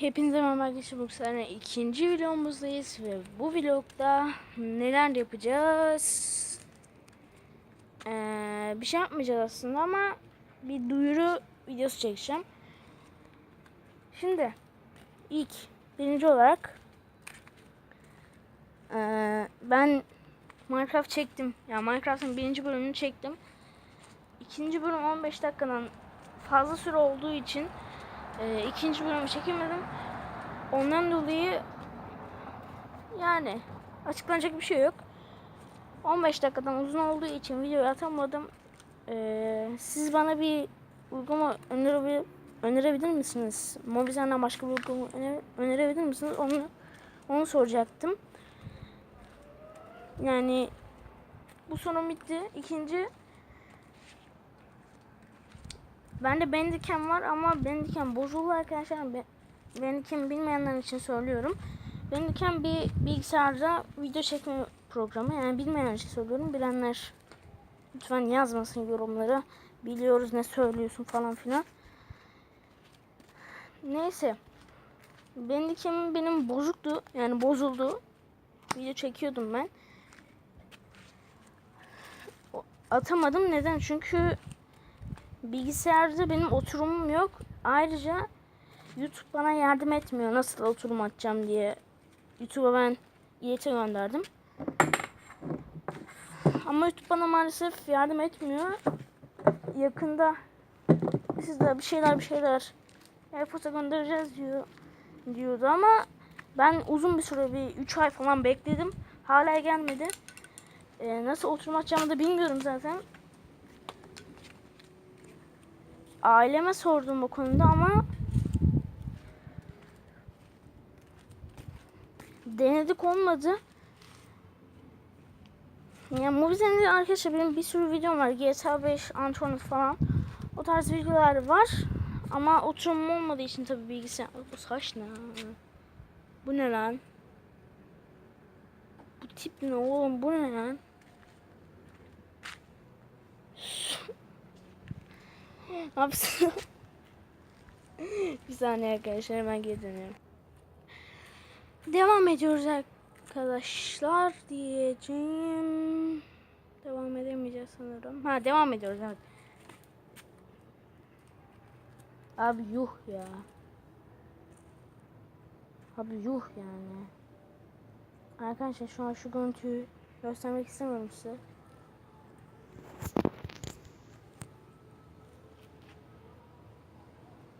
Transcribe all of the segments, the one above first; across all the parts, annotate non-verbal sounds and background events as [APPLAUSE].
Hepinize merhaba arkadaşlar. Bu sefer ikinci vlogumuzdayız ve bu vlogda neler yapacağız? Ee, bir şey yapmayacağız aslında ama bir duyuru videosu çekeceğim. Şimdi ilk birinci olarak ee, ben Minecraft çektim. Ya yani Minecraft'ın birinci bölümünü çektim. İkinci bölüm 15 dakikadan fazla süre olduğu için e, ikinci bölümü çekemedim. Ondan dolayı yani açıklanacak bir şey yok. 15 dakikadan uzun olduğu için video atamadım. Ee, siz bana bir uygulama önerebilir, önerebilir misiniz? Mobizen'den başka bir uygulama öner, önerebilir misiniz? Onu onu soracaktım. Yani bu sorun bitti. İkinci Bende Bandicam var ama Bandicam bozuldu arkadaşlar. Bandicam bilmeyenler için söylüyorum. Bandicam bir bilgisayarda video çekme programı. Yani bilmeyenler için söylüyorum. Bilenler lütfen yazmasın yorumlara. Biliyoruz ne söylüyorsun falan filan. Neyse. Bandicam benim bozuktu. Yani bozuldu. Video çekiyordum ben. Atamadım. Neden? Çünkü bilgisayarda benim oturumum yok. Ayrıca YouTube bana yardım etmiyor nasıl oturum açacağım diye. YouTube'a ben ileti gönderdim. Ama YouTube bana maalesef yardım etmiyor. Yakında sizde bir şeyler bir şeyler e-posta göndereceğiz diyor diyordu ama ben uzun bir süre bir 3 ay falan bekledim. Hala gelmedi. Ee, nasıl oturum açacağımı da bilmiyorum zaten. Aileme sordum o konuda ama denedik olmadı. Ya Mobizen'de arkadaşlar benim bir sürü videom var. GTA 5, Antonet falan. O tarz videolar var. Ama oturumum olmadığı için tabii bilgisayar. Bu saç ne? Bu ne lan? Bu tip ne oğlum? Bu ne lan? Ne yapsın? [LAUGHS] bir saniye arkadaşlar hemen geri dönüyorum. Devam ediyoruz arkadaşlar diyeceğim. Devam edemeyeceğiz sanırım. Ha devam ediyoruz evet. Abi yuh ya. Abi yuh yani. Arkadaşlar şu an şu görüntüyü göstermek istemiyorum size.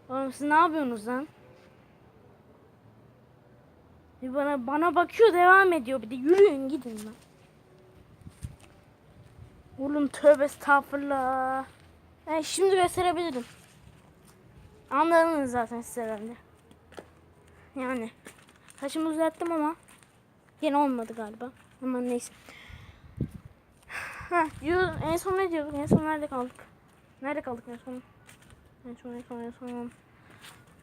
Oğlum siz ne yapıyorsunuz lan? Bir bana bana bakıyor devam ediyor bir de yürüyün gidin lan. Oğlum tövbe estağfurullah. Yani şimdi gösterebilirim. Anladınız zaten siz herhalde. Yani saçımı uzattım ama yine olmadı galiba. Ama neyse. Ha diyor en son ne diyorduk? En son nerede kaldık? Nerede kaldık en son? En son en son en son.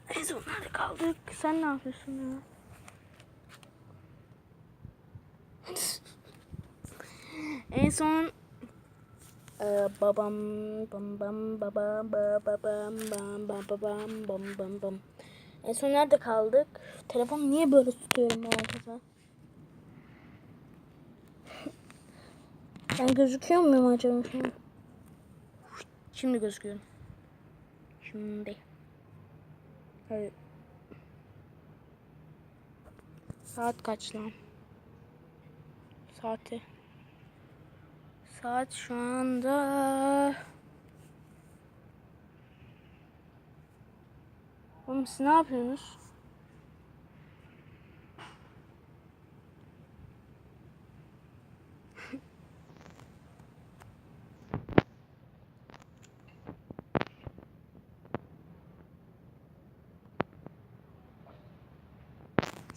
En son nerede kaldık? Sen ne yapıyorsun ya? [LAUGHS] en son e, babam bam bam babam babam bam bam babam bam bam bam. En son nerede kaldık? Telefon niye böyle tutuyorum ben arkadaşlar? [LAUGHS] Ben gözüküyor muyum acaba şu an? Şimdi gözüküyorum. Şimdi. Hayır. Saat kaç lan? Saati. Saat şu anda... Oğlum siz ne yapıyorsunuz?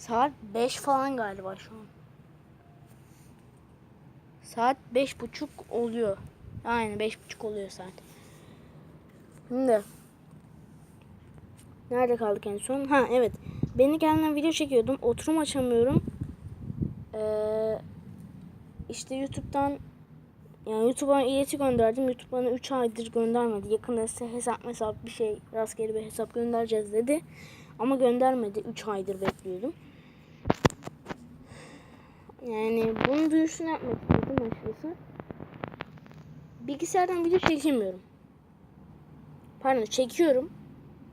Saat 5 falan galiba şu an. Saat beş buçuk oluyor. Aynen beş buçuk oluyor saat. Şimdi. Nerede kaldık en son? Ha evet. Beni kendimden video çekiyordum. Oturum açamıyorum. Ee, işte YouTube'dan Yani YouTube'a ileti gönderdim. YouTube bana 3 aydır göndermedi. Yakında size hesap hesap bir şey rastgele bir hesap göndereceğiz dedi. Ama göndermedi. 3 aydır bekliyordum. Yani bunun duyurusunu yapmak istedim açıkçası. Bilgisayardan video çekemiyorum. Pardon çekiyorum.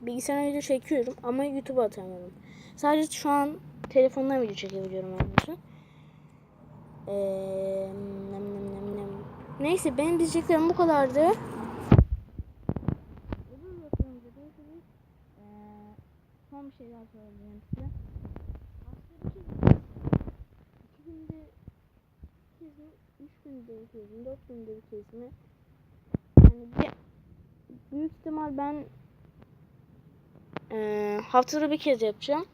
Bilgisayardan video çekiyorum ama YouTube'a atamıyorum. Sadece şu an telefondan video çekebiliyorum arkadaşlar. Ee, nem, nem, nem, nem. Neyse benim diyeceklerim bu kadardı. Son bir şey daha söyleyeceğim size. 3 günde bir kez 4 günde bir kez? Yani bir, büyük ihtimal ben e, haftada bir kez yapacağım.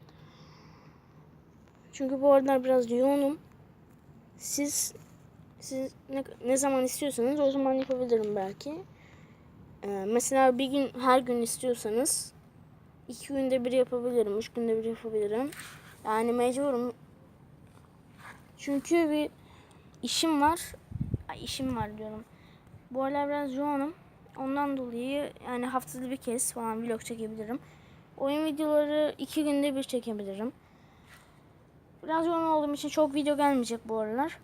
Çünkü bu aralar biraz yoğunum. Siz siz ne, ne zaman istiyorsanız o zaman yapabilirim belki. Ee, mesela bir gün her gün istiyorsanız iki günde bir yapabilirim, üç günde bir yapabilirim. Yani mecburum. Çünkü bir işim var. Ay, işim var diyorum. Bu aralar biraz yoğunum. Ondan dolayı yani haftada bir kez falan vlog çekebilirim. Oyun videoları iki günde bir çekebilirim. Biraz yoğun olduğum için çok video gelmeyecek bu aralar.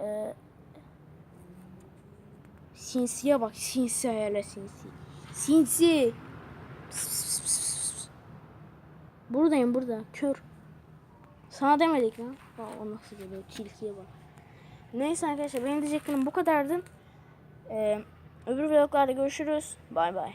Ee, sinsiye bak. Sinsi hayale sinsi. Sinsi. Buradayım burada. Kör. Sana demedik lan. Aa, o nasıl geliyor? Tilkiye bak. Neyse arkadaşlar benim diyeceklerim bu kadardı. Ee, öbür vloglarda görüşürüz. Bay bay.